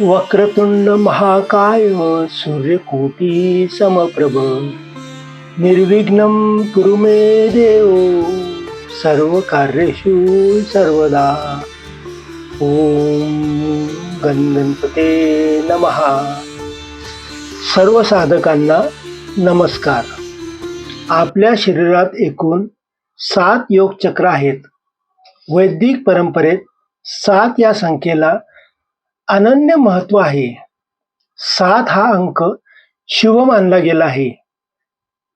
वक्रतुंड महाकाय सूर्यकोटी समप्रभ। निर्विघ्न कुरु मे देव सर्व कार्येषु सर्वदा। ओम गणपते नमहा सर्व साधकांना नमस्कार। आपल्या शरीरात एकूण सात योग चक्र आहेत. वैदिक परंपरेत सात या संख्येला अनन्य महत्त्व आहे. सात हा अंक शुभ मानला गेला आहे.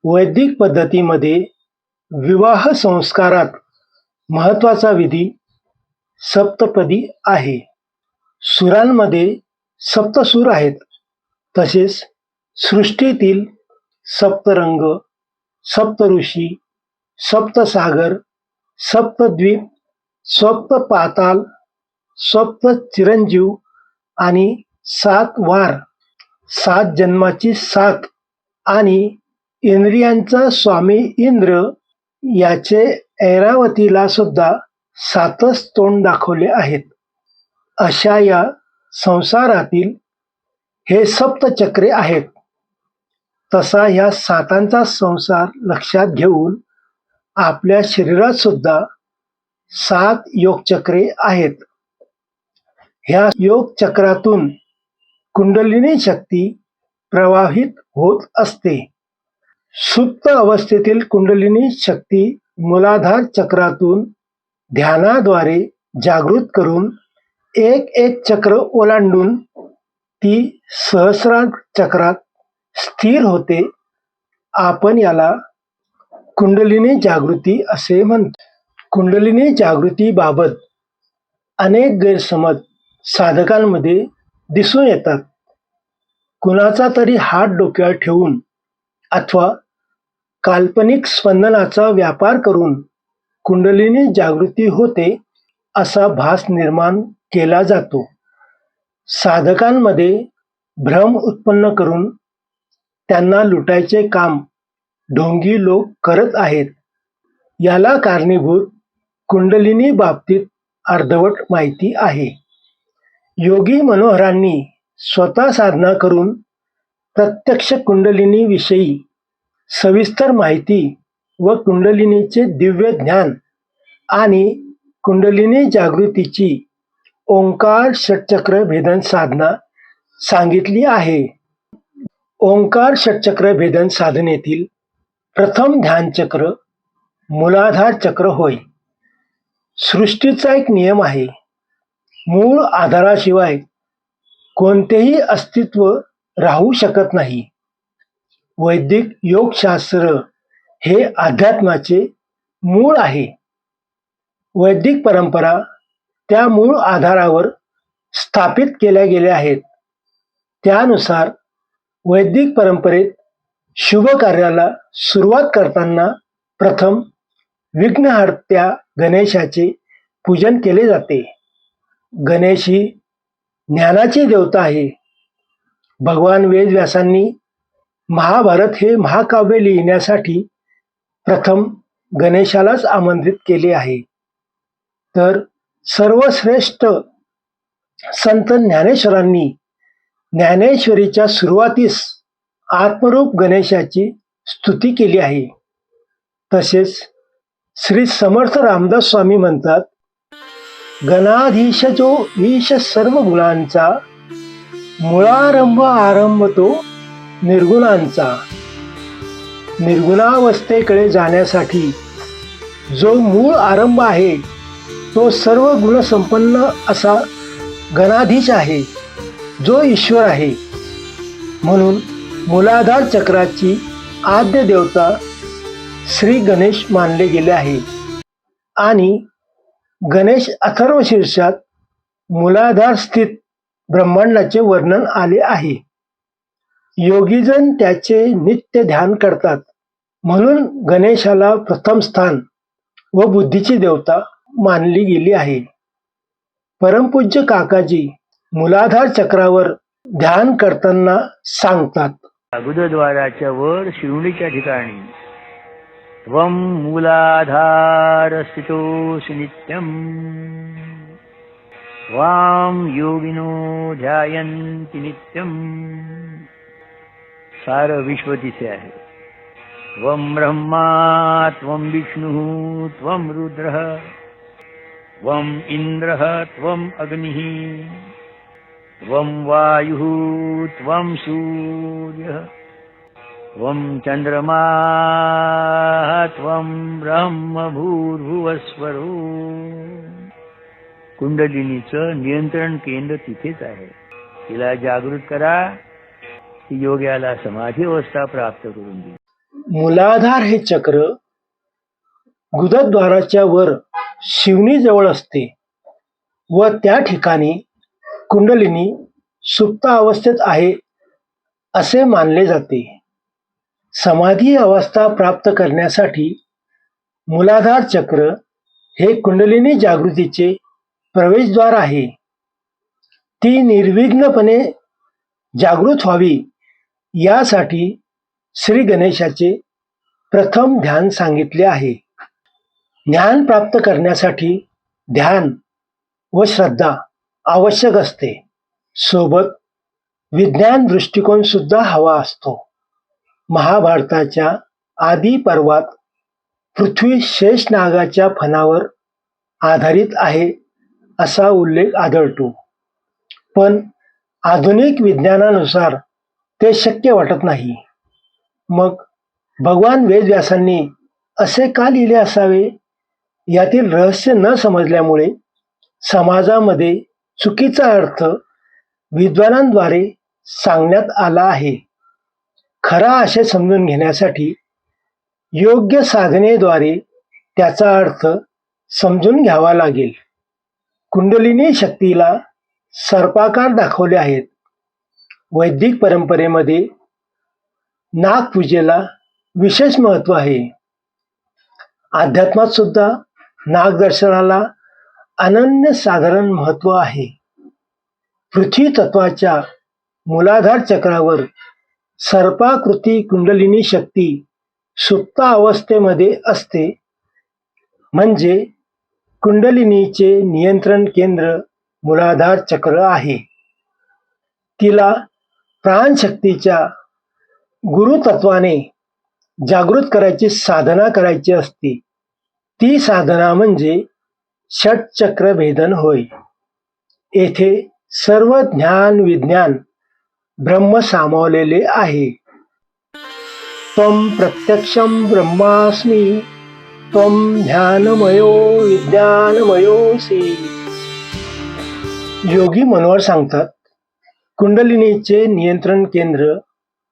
वैदिक पद्धतीमध्ये विवाह संस्कारात महत्त्वाचा विधी सप्तपदी आहे. सुरांमध्ये सप्तसूर आहेत. तसेच सृष्टीतील सप्तरंग सप्तऋषी सप्तसागर सप्तद्वीप सप्त पाताल सप्त चिरंजीव आणि सात वार सात जन्माची सात आणि इंद्रियांचा स्वामी इंद्र याचे ऐरावतीला सुद्धा सातच तोंड दाखवले आहेत. अशा या संसारातील हे सप्तचक्रे आहेत. तसा ह्या सातांचा संसार लक्षात घेऊन आपल्या शरीरात सुद्धा सात योगचक्रे आहेत. ह्या योग चक्रातून कुंडलिनी शक्ती प्रवाहित होत असते. सुप्त अवस्थेतील कुंडलिनी शक्ती मूलाधार चक्रातून ध्यानाद्वारे जागृत करून एक एक चक्र ओलांडून ती सहस्रार चक्रात स्थिर होते. आपण याला कुंडलिनी जागृती असे म्हणतो. कुंडलिनी जागृतीबाबत अनेक गैरसमज साधकांमध्ये दिसून येतात. कुणाचा तरी हात डोक्यावर ठेवून अथवा काल्पनिक स्पंदनाचा व्यापार करून कुंडलिनी जागृती होते असा भास निर्माण केला जातो. साधकांमध्ये भ्रम उत्पन्न करून त्यांना लुटायचे काम ढोंगी लोक करत आहेत. याला कारणीभूत कुंडलिनी बाबतीत अर्धवट माहिती आहे. योगी मनोहरांनी स्वतः साधना करून प्रत्यक्ष कुंडलिनीविषयी सविस्तर माहिती व कुंडलिनीचे दिव्य ज्ञान आणि कुंडलिनी जागृतीची ओंकार षटचक्र भेदन साधना सांगितली आहे. ओंकार षटचक्र भेदन साधनेतील प्रथम ध्यानचक्र मूलाधार चक्र होय. सृष्टीचा एक नियम आहे. मूळ आधाराशिवाय कोणतेही अस्तित्व राहू शकत नाही. वैदिक योगशास्त्र हे अध्यात्माचे मूळ आहे. वैदिक परंपरा त्या मूळ आधारावर स्थापित केल्या गेल्या आहेत. त्यानुसार वैदिक परंपरेत शुभ कार्याला सुरुवात करताना प्रथम विघ्नहर्त्या गणेशाचे पूजन केले जाते. गणेश ही ज्ञानाची देवता आहे. भगवान वेदव्यासांनी महाभारत हे महाकाव्य लिहिण्यासाठी प्रथम गणेशालाच आमंत्रित केले आहे. तर सर्वश्रेष्ठ संत ज्ञानेश्वरांनी ज्ञानेश्वरीच्या सुरुवातीस आत्मरूप गणेशाची स्तुती केली आहे. तसेच श्री समर्थ रामदास स्वामी म्हणतात गणाधीश जो ईश सर्व गुणांचा मुळारंभ आरंभ तो निर्गुणांचा. निर्गुणावस्थेकडे जाण्यासाठी जो मूळ आरंभ आहे तो सर्व गुणसंपन्न असा गणाधीश आहे जो ईश्वर आहे. म्हणून मूलाधार चक्राची आद्य देवता श्री गणेश मानले गेले आहे. आणि गणेश अथर्व शीर्षात मुलाधार स्थित ब्रह्मांडाचे वर्णन आले आहे. योगीजन त्याचे नित्य ध्यान करतात. म्हणून गणेशाला प्रथम स्थान व बुद्धीची देवता मानली गेली आहे. परमपूज्य काकाजी मुलाधार चक्रावर ध्यान करताना सांगतात. अगोदरद्वाराच्या वर शिवणीच्या ठिकाणी त्वं मूलाधार स्थितोऽसि नित्यम् वाम योगिनो ध्यायन्ति नित्यम सार विश्व तिथे आहे त्वं ब्रह्मा त्वं विष्णुः त्वं रुद्रः। त्वम् इन्द्रः त्वम् अग्निः। त्वं वायुः त्वं सूर्यः त्वं चन्द्रमा त्वं ब्रह्म कुंडलिनीचं नियंत्रण केंद्र तिथेच आहे. तिला जागृत करा. ती योग्याला समाधी अवस्था प्राप्त करून दे मूलाधार हे चक्र गुदद्वाराच्या वर शिवनी जवळ असते व त्या ठिकाणी कुंडलिनी सुप्त अवस्थेत आहे असे मानले जाते. समाधी अवस्था प्राप्त करण्यासाठी मुलाधार चक्र हे कुंडलिनी जागृतीचे प्रवेशद्वार आहे. ती निर्विघ्नपणे जागृत व्हावी यासाठी श्री गणेशाचे प्रथम ध्यान सांगितले आहे. ज्ञान प्राप्त करण्यासाठी ध्यान व श्रद्धा आवश्यक असते. सोबत विज्ञान दृष्टिकोन सुद्धा हवा असतो. महाभारताच्या आदी पर्वात पृथ्वी शेषनागाच्या फणावर आधारित आहे असा उल्लेख आढळतो. पण आधुनिक विज्ञानानुसार ते शक्य वाटत नाही. मग भगवान वेदव्यासांनी असे का लिहिले असावे? यातील रहस्य न समजल्यामुळे समाजामध्ये चुकीचा अर्थ विद्वानांद्वारे सांगण्यात आला आहे. खरा आशय समजून घेण्यासाठी योग्य साधनेद्वारे त्याचा अर्थ समजून घ्यावा लागेल. कुंडलिनी शक्तीला सर्पाकार दाखवले आहेत. वैदिक परंपरेमध्ये नागपूजेला विशेष महत्त्व आहे. अध्यात्मात सुद्धा नागदर्शनाला अनन्य साधारण महत्त्व आहे. पृथ्वी तत्वाच्या मूलाधार चक्रावर सर्पाकृती कुंडलिनी शक्ती सुप्त अवस्थेमध्ये असते. म्हणजे कुंडलिनीचे नियंत्रण केंद्र मूलाधार चक्र आहे. तिला प्राणशक्तीच्या गुरुतत्वाने जागृत करायची साधना करायची असते. ती साधना म्हणजे षटचक्र भेदन होय. येथे सर्व ज्ञान विज्ञान ब्रह्म सामावलेले आहे. त्वं प्रत्यक्षं ब्रह्मास्मी त्वं ध्यानमयो विज्ञानमयोसी योगी मनोहर सांगतात कुंडलिनीचे नियंत्रण केंद्र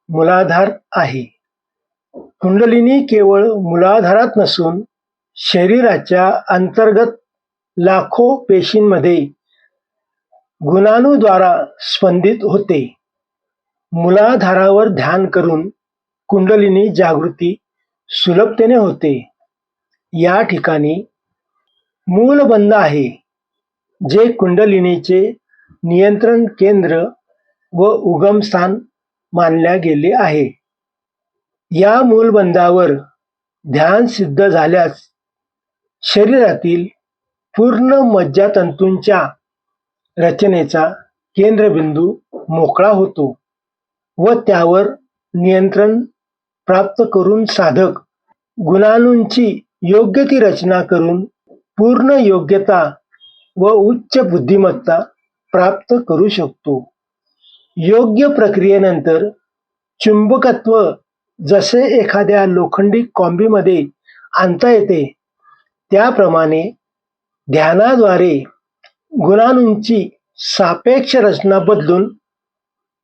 मूलाधार आहे. कुंडलिनी केवळ मूलाधारात नसून शरीराच्या अंतर्गत लाखो पेशींमध्ये गुणाणूद्वारा स्पंदित होते. मूलाधारावर ध्यान करून कुंडलिनी जागृती सुलभतेने होते. या ठिकाणी मूलबंध आहे जे कुंडलिनीचे नियंत्रण केंद्र व उगमस्थान मानल्या गेले आहे. या मूलबंधावर ध्यान सिद्ध झाल्यास शरीरातील पूर्ण मज्जातंतूंच्या रचनेचा केंद्रबिंदू मोकळा होतो. व त्यावर नियंत्रण प्राप्त करून साधक गुणाणूंची योग्य ती रचना करून पूर्ण योग्यता व उच्च बुद्धिमत्ता प्राप्त करू शकतो. योग्य प्रक्रियेनंतर चुंबकत्व जसे एखाद्या लोखंडी कॉम्बीमध्ये आणता येते त्याप्रमाणे ध्यानाद्वारे गुणाणूंची सापेक्ष रचना बदलून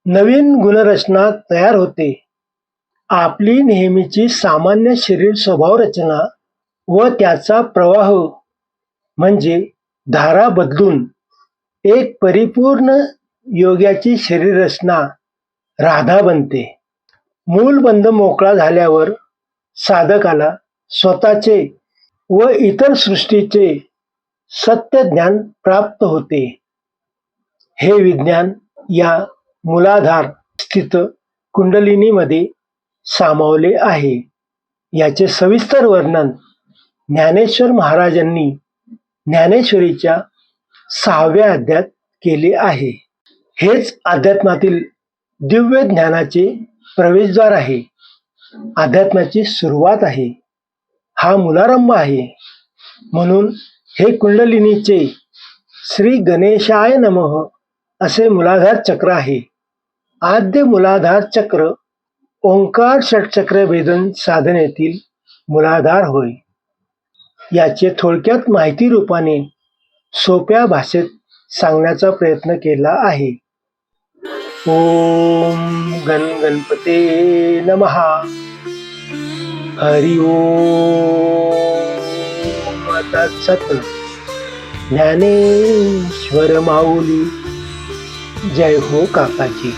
नवीन गुणरचना तयार होते. आपली नेहमीची सामान्य शरीर स्वभाव रचना व त्याचा प्रवाह म्हणजे धारा बदलून एक परिपूर्ण योग्याची शरीर रचना राधा बनते. मूलबंध मोकळा झाल्यावर साधकाला स्वतःचे व इतर सृष्टीचे सत्य ज्ञान प्राप्त होते. हे विज्ञान या मूलाधार स्थित कुंडलिनीमध्ये सामावले आहे. याचे सविस्तर वर्णन ज्ञानेश्वर महाराजांनी ज्ञानेश्वरीच्या सहाव्या अध्यात केले आहे. हेच अध्यात्मातील दिव्य ज्ञानाचे प्रवेशद्वार आहे. अध्यात्माची सुरुवात आहे. हा मुलारंभ आहे. म्हणून हे कुंडलिनीचे श्री गणेशाय नमः असे मुलाधार चक्र आहे. आद्य मुलाधार चक्र ओंकार षटचक्र वेदन साधनेतील मुलाधार होय. याचे थोडक्यात माहिती रूपाने सोप्या भाषेत सांगण्याचा प्रयत्न केला आहे. ओम गण गणपते नमहा हरि ओम. तत्सत ज्ञानेश्वर माऊली. जय हो काकाजी.